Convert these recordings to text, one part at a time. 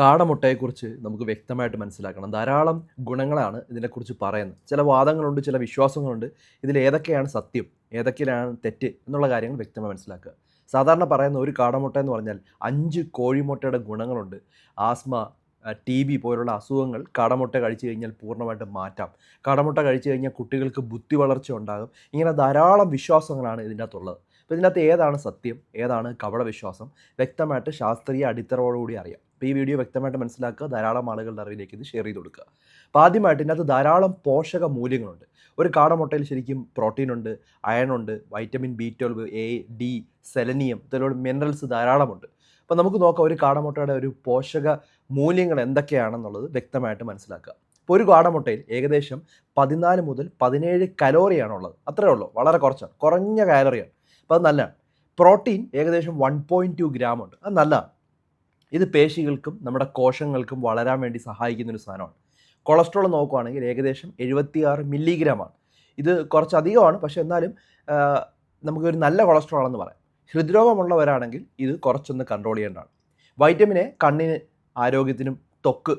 കാടമുട്ടയെക്കുറിച്ച് നമുക്ക് വ്യക്തമായിട്ട് മനസ്സിലാക്കണം. ധാരാളം ഗുണങ്ങളാണ് ഇതിനെക്കുറിച്ച് പറയുന്നത്. ചില വാദങ്ങളുണ്ട് ചില വിശ്വാസങ്ങളുണ്ട്. ഇതിൽ ഏതൊക്കെയാണ് സത്യം ഏതൊക്കെയാണ് തെറ്റ് എന്നുള്ള കാര്യങ്ങൾ വ്യക്തമായി മനസ്സിലാക്കുക. സാധാരണ പറയുന്ന ഒരു കാടമുട്ട എന്ന് പറഞ്ഞാൽ അഞ്ച് കോഴിമുട്ടയുടെ ഗുണങ്ങളുണ്ട്. ആസ്മ ടി ബി പോലുള്ള അസുഖങ്ങൾ കാടമുട്ട കഴിച്ചു കഴിഞ്ഞാൽ പൂർണമായിട്ടും മാറ്റാം. കാടമുട്ട കഴിച്ചു കഴിഞ്ഞാൽ കുട്ടികൾക്ക് ബുദ്ധി വളർച്ച ഉണ്ടാകും. ഇങ്ങനെ ധാരാളം വിശ്വാസങ്ങളാണ് ഇതിന്റെ അകത്തുള്ളത് അപ്പോൾ ഇതിനകത്ത് ഏതാണ് സത്യം? ഏതാണ് കപട വിശ്വാസം വ്യക്തമായിട്ട് ശാസ്ത്രീയ അടിത്തറയോടുകൂടി അറിയാം. അപ്പോൾ ഈ വീഡിയോ വ്യക്തമായിട്ട് മനസ്സിലാക്കുക. ധാരാളം ആളുകളുടെ അറിവിലേക്ക് ഇത് ഷെയർ ചെയ്ത് കൊടുക്കുക. അപ്പോൾ ആദ്യമായിട്ട് ഇതിനകത്ത് ധാരാളം പോഷക മൂല്യങ്ങളുണ്ട്. ഒരു കാടമുട്ടയിൽ ശരിക്കും പ്രോട്ടീൻ ഉണ്ട് അയൺ ഉണ്ട് vitamin B twelve A D selenium ഇതിലൂടെ മിനറൽസ് ധാരാളമുണ്ട്. അപ്പോൾ നമുക്ക് നോക്കാം ഒരു കാടമുട്ടയുടെ ഒരു പോഷക മൂല്യങ്ങൾ എന്തൊക്കെയാണെന്നുള്ളത് വ്യക്തമായിട്ട് മനസ്സിലാക്കുക. ഇപ്പോൾ ഒരു കാടമുട്ടയിൽ ഏകദേശം പതിനാല് മുതൽ പതിനേഴ് കലോറിയാണുള്ളത് അത്രേ ഉള്ളൂ. വളരെ കുറച്ചാണ്. കുറഞ്ഞ കാലറിയാണ് അപ്പോൾ അത് നല്ലതാണ്. പ്രോട്ടീൻ ഏകദേശം വൺ പോയിന്റ് ടു ഗ്രാം ഉണ്ട്. അത് നല്ലതാണ്. ഇത് പേശികൾക്കും നമ്മുടെ കോശങ്ങൾക്കും വളരാൻ വേണ്ടി സഹായിക്കുന്ന ഒരു സാധനമാണ്. കൊളസ്ട്രോൾ നോക്കുകയാണെങ്കിൽ ഏകദേശം എഴുപത്തിയാറ് മില്ലിഗ്രാമാണ്. ഇത് കുറച്ചധികമാണ് പക്ഷേ എന്നാലും നമുക്കൊരു നല്ല കൊളസ്ട്രോൾ എന്ന് പറയാം. ഹൃദ്രോഗമുള്ളവരാണെങ്കിൽ ഇത് കുറച്ചൊന്ന് കൺട്രോൾ ചെയ്യേണ്ടതാണ്. വൈറ്റമിനെ കണ്ണിന് ആരോഗ്യത്തിനും തൊക്ക്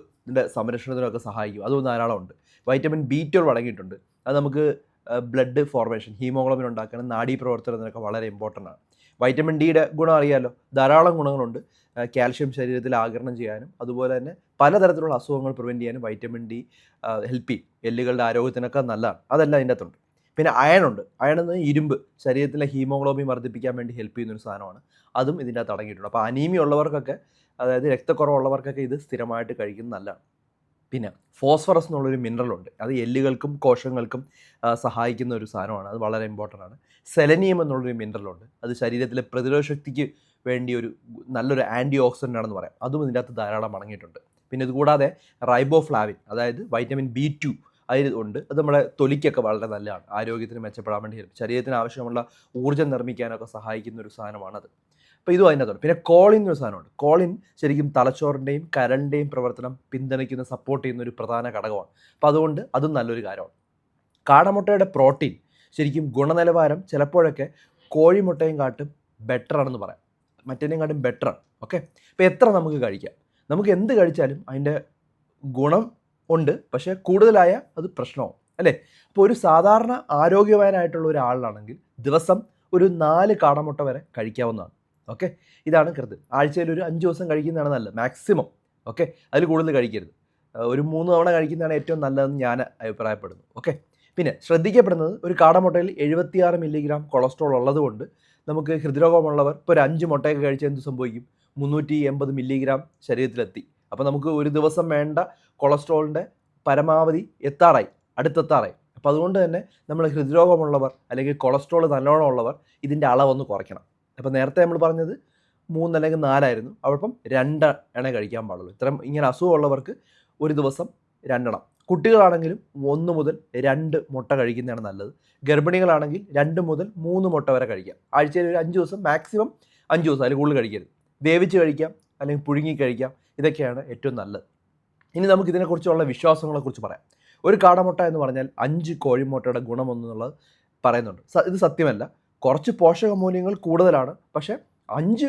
സംരക്ഷണത്തിനൊക്കെ സഹായിക്കും. അതും ധാരാളം ഉണ്ട്. വൈറ്റമിൻ ബി ട്വൽവ് അടങ്ങിയിട്ടുണ്ട്. അത് നമുക്ക് ബ്ലഡ് ഫോർമേഷൻ ഹീമോഗ്ലോബിൻ ഉണ്ടാക്കാനും നാഡീ പ്രവർത്തനത്തിനൊക്കെ വളരെ ഇമ്പോർട്ടന്റ് ആണ്. വൈറ്റമിൻ ഡിയുടെ ഗുണം അറിയാമല്ലോ ധാരാളം ഗുണങ്ങളുണ്ട്. കാൽഷ്യം ശരീരത്തിൽ ആഗിരണം ചെയ്യാനും അതുപോലെ തന്നെ പലതരത്തിലുള്ള അസുഖങ്ങൾ പ്രിവെന്റ് ചെയ്യാനും വൈറ്റമിൻ ഡി ഹെൽപ്പ് ചെയ്യും. എല്ലുകളുടെ ആരോഗ്യത്തിനൊക്കെ നല്ലതാണ്. അതെല്ലാം അതിന്റെ അകത്തുണ്ട്. പിന്നെ അയൺ ഉണ്ട്. അയൺ എന്ന് ഇരുമ്പ്. ശരീരത്തിലെ ഹീമോഗ്ലോബിൻ വർദ്ധിപ്പിക്കാൻ വേണ്ടി ഹെൽപ്പ് ചെയ്യുന്ന ഒരു സാധനമാണ്. അതും ഇതിന്റെ അകത്ത് അടങ്ങിയിട്ടുണ്ട്. അപ്പോൾ അനീമിയ ഉള്ളവർക്കൊക്കെ അതായത് രക്തക്കുറവുള്ളവർക്കൊക്കെ ഇത് സ്ഥിരമായിട്ട് കഴിക്കുന്നത് നല്ലതാണ്. പിന്നെ ഫോസ്ഫറസ് എന്നുള്ളൊരു മിനറൽ ഉണ്ട്. അത് എല്ലുകൾക്കും കോശങ്ങൾക്കും സഹായിക്കുന്ന ഒരു സാധനമാണ്. അത് വളരെ ഇമ്പോർട്ടന്റ് ആണ്. സെലനിയം എന്നുള്ളൊരു മിനറൽ ഉണ്ട്. അത് ശരീരത്തിലെ പ്രതിരോധ ശക്തിക്ക് വേണ്ടി ഒരു നല്ലൊരു ആന്റി ഓക്സിഡന്റ് ആണെന്ന് പറയാം. അതും ഇതിന്റെ അകത്ത് ധാരാളം അടങ്ങിയിട്ടുണ്ട്. പിന്നെ ഇതുകൂടാതെ റൈബോഫ്ലാവിൻ അതായത് വൈറ്റമിൻ ബി ടു അതിൽ ഉണ്ട്. അത് നമ്മുടെ തൊലിക്കൊക്കെ വളരെ നല്ലതാണ്. ആരോഗ്യത്തിന് മെച്ചപ്പെടാൻ വേണ്ടി ശരീരത്തിന് ആവശ്യമുള്ള ഊർജം നിർമ്മിക്കാനൊക്കെ സഹായിക്കുന്ന ഒരു സാധനമാണത്. അപ്പോൾ ഇതും അതിന്റെ അകത്തുണ്ട് പിന്നെ കോളിൻ എന്നൊരു സാധനമുണ്ട്. കോളിൻ ശരിക്കും തലച്ചോറിന്റെയും കരളിന്റെയും പ്രവർത്തനം പിന്തുണയ്ക്കുന്ന സപ്പോർട്ട് ചെയ്യുന്ന ഒരു പ്രധാന ഘടകമാണ്. അപ്പോൾ അതുകൊണ്ട് അതും നല്ലൊരു കാര്യമാണ്. കാടമുട്ടയുടെ പ്രോട്ടീൻ ശരിക്കും ഗുണനിലവാരം ചിലപ്പോഴൊക്കെ കോഴിമുട്ടയും കാട്ടും ബെറ്റർ ആണെന്ന് പറയാം. മറ്റേതിനെയും ബെറ്ററാണ് ഓക്കെ അപ്പോൾ എത്ര നമുക്ക് കഴിക്കാം? നമുക്ക് എന്ത് കഴിച്ചാലും അതിന്റെ ഗുണം ഉണ്ട്. പക്ഷേ കൂടുതലായ അത് പ്രശ്നമാവും. അല്ലേ? അപ്പോൾ ഒരു സാധാരണ ആരോഗ്യവാനായിട്ടുള്ള ഒരാളാണെങ്കിൽ ദിവസം ഒരു നാല് കാടമുട്ട വരെ കഴിക്കാവുന്നതാണ്. ഓക്കെ ഇതാണ് കൃത്യം ആഴ്ചയിൽ ഒരു അഞ്ച് ദിവസം കഴിക്കുന്നതാണ് നല്ലത്. മാക്സിമം ഓക്കെ അതിൽ കൂടുതൽ കഴിക്കരുത്. ഒരു മൂന്ന് തവണ കഴിക്കുന്നതാണ് ഏറ്റവും നല്ലതെന്ന് ഞാൻ അഭിപ്രായപ്പെടുന്നു. ഓക്കെ പിന്നെ ശ്രദ്ധിക്കപ്പെടുന്നത് ഒരു കാടമുട്ടയിൽ എഴുപത്തിയാറ് മില്ലിഗ്രാം കൊളസ്ട്രോൾ ഉള്ളതുകൊണ്ട് നമുക്ക് ഹൃദ്രോഗമുള്ളവർ ഇപ്പോൾ ഒരു അഞ്ച് മുട്ടയൊക്കെ കഴിച്ചാൽ എന്ത് സംഭവിക്കും? മുന്നൂറ്റി എൺപത് മില്ലിഗ്രാം ശരീരത്തിലെത്തി. അപ്പോൾ നമുക്ക് ഒരു ദിവസം വേണ്ട കൊളസ്ട്രോളിന്റെ പരമാവധി എത്താറായി അടുത്തെത്താറായി. അപ്പോൾ അതുകൊണ്ട് തന്നെ നമ്മൾ ഹൃദ്രോഗമുള്ളവർ അല്ലെങ്കിൽ കൊളസ്ട്രോൾ നല്ലോണം ഉള്ളവർ ഇതിന്റെ അളവൊന്ന് കുറയ്ക്കണം. അപ്പോൾ നേരത്തെ നമ്മൾ പറഞ്ഞത് മൂന്ന് അല്ലെങ്കിൽ നാലായിരുന്നു. അപ്പം രണ്ട് എണ്ണ കഴിക്കാൻ പാടുള്ളൂ. ഇത്തരം ഇങ്ങനെ അസുഖമുള്ളവർക്ക് ഒരു ദിവസം രണ്ടെണ്ണം. കുട്ടികളാണെങ്കിലും ഒന്ന് മുതൽ രണ്ട് മുട്ട കഴിക്കുന്നതാണ് നല്ലത്. ഗർഭിണികളാണെങ്കിൽ രണ്ട് മുതൽ മൂന്ന് മുട്ട വരെ കഴിക്കാം. ആഴ്ചയിൽ ഒരു അഞ്ച് ദിവസം മാക്സിമം അഞ്ച് ദിവസം അതിൽ കൂടുതൽ കഴിക്കരുത്. വേവിച്ച് കഴിക്കാം അല്ലെങ്കിൽ പുഴുങ്ങി കഴിക്കാം ഇതൊക്കെയാണ് ഏറ്റവും നല്ലത്. ഇനി നമുക്ക് ഇതിനെക്കുറിച്ചുള്ള വിശ്വാസങ്ങളെക്കുറിച്ച് പറയാം. ഒരു കാടമുട്ട എന്ന് പറഞ്ഞാൽ അഞ്ച് കോഴിമുട്ടയുടെ ഗുണമെന്നുള്ളത് പറയുന്നുണ്ട്. ഇത് സത്യമല്ല. കുറച്ച് പോഷക മൂല്യങ്ങൾ കൂടുതലാണ്. പക്ഷേ അഞ്ച്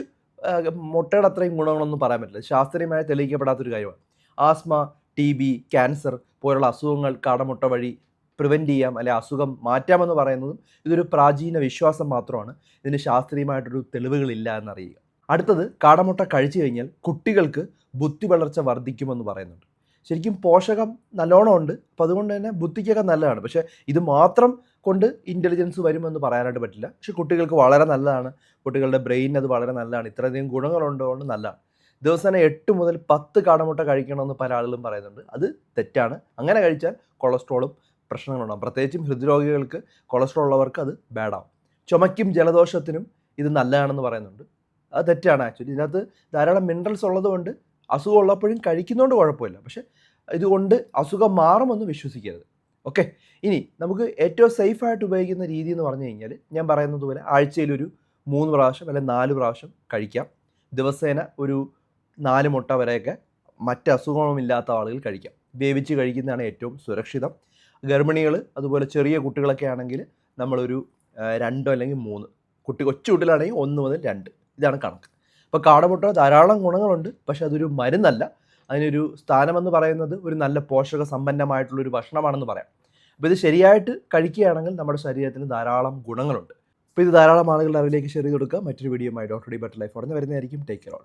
മുട്ടയുടെ അത്രയും ഗുണങ്ങളൊന്നും പറയാൻ പറ്റില്ല. ശാസ്ത്രീയമായി തെളിയിക്കപ്പെടാത്തൊരു കാര്യമാണ്. ആസ്മ ടി ബി ക്യാൻസർ പോലുള്ള അസുഖങ്ങൾ കാടമുട്ട വഴി പ്രിവെന്റ് ചെയ്യാം അല്ലെ അസുഖം മാറ്റാമെന്ന് പറയുന്നതും ഇതൊരു പ്രാചീന വിശ്വാസം മാത്രമാണ്. ഇതിന് ശാസ്ത്രീയമായിട്ടൊരു തെളിവുകളില്ല എന്നറിയുക. അടുത്തത് കാടമുട്ട കഴിച്ചു കഴിഞ്ഞാൽ കുട്ടികൾക്ക് ബുദ്ധി വളർച്ച വർദ്ധിക്കുമെന്ന് പറയുന്നുണ്ട്. ശരിക്കും പോഷകം നല്ലോണം ഉണ്ട്. അപ്പോൾ അതുകൊണ്ട് തന്നെ ബുദ്ധിക്കൊക്കെ നല്ലതാണ്. പക്ഷേ ഇത് മാത്രം കൊണ്ട് ഇന്റലിജൻസ് വരുമെന്ന് പറയാനായിട്ട് പറ്റില്ല. പക്ഷെ കുട്ടികൾക്ക് വളരെ നല്ലതാണ്. കുട്ടികളുടെ ബ്രെയിൻ അത് വളരെ നല്ലതാണ്. ഇത്രയധികം ഗുണങ്ങളുണ്ടോ നല്ലതാണ്. ദിവസേന എട്ട് മുതൽ പത്ത് കാടമുട്ട കഴിക്കണമെന്ന് പല ആളുകളും പറയുന്നുണ്ട്. അത് തെറ്റാണ്. അങ്ങനെ കഴിച്ചാൽ കൊളസ്ട്രോളും പ്രശ്നങ്ങളുണ്ടാകും പ്രത്യേകിച്ചും ഹൃദ്രോഗികൾക്ക് കൊളസ്ട്രോൾ ഉള്ളവർക്ക് അത് ബാഡാവും ചുമയ്ക്കും ജലദോഷത്തിനും ഇത് നല്ലതാണെന്ന് പറയുന്നുണ്ട്. അത് തെറ്റാണ് ആക്ച്വലി. ഇതിനകത്ത് ധാരാളം മിനറൽസ് ഉള്ളതുകൊണ്ട് അസുഖം ഉള്ളപ്പോഴും കഴിക്കുന്നതുകൊണ്ട് കുഴപ്പമില്ല. പക്ഷേ ഇതുകൊണ്ട് അസുഖം മാറുമെന്ന് വിശ്വസിക്കരുത്. ഓക്കെ? ഇനി നമുക്ക് ഏറ്റവും സേഫായിട്ട് ഉപയോഗിക്കുന്ന രീതി എന്ന് പറഞ്ഞു കഴിഞ്ഞാൽ ഞാൻ പറയുന്നത് പോലെ ആഴ്ചയിലൊരു മൂന്ന് പ്രാവശ്യം അല്ലെങ്കിൽ നാല് പ്രാവശ്യം കഴിക്കാം. ദിവസേന ഒരു നാല് മുട്ട വരെയൊക്കെ മറ്റ് അസുഖങ്ങളുമില്ലാത്ത ആളുകൾ കഴിക്കാം. വേവിച്ച് കഴിക്കുന്നതാണ് ഏറ്റവും സുരക്ഷിതം. ഗർഭിണികൾ അതുപോലെ ചെറിയ കുട്ടികളൊക്കെ ആണെങ്കിൽ നമ്മളൊരു രണ്ടോ അല്ലെങ്കിൽ മൂന്ന് കുട്ടി കൊച്ചു കുട്ടികളാണെങ്കിൽ ഒന്ന് മുതൽ രണ്ട് ഇതാണ് കണക്ക്. അപ്പോൾ കാടമുട്ട ധാരാളം ഗുണങ്ങളുണ്ട് പക്ഷേ അതൊരു മരുന്നല്ല. അതിനൊരു സ്ഥാനമെന്ന് പറയുന്നത് ഒരു നല്ല പോഷക സമ്പന്നമായിട്ടുള്ളൊരു ഭക്ഷണമാണെന്ന് പറയാം. അപ്പോൾ ഇത് ശരിയായിട്ട് കഴിക്കുകയാണെങ്കിൽ നമ്മുടെ ശരീരത്തിന് ധാരാളം ഗുണങ്ങളുണ്ട്. അപ്പോൾ ഇത് ധാരാളം ആളുകളുടെ അറിവിലേക്ക് ഷെയർ കൊടുക്കുക. മറ്റൊരു video doctor D butter life ഉടനെ വരുന്നതായിരിക്കും. Take care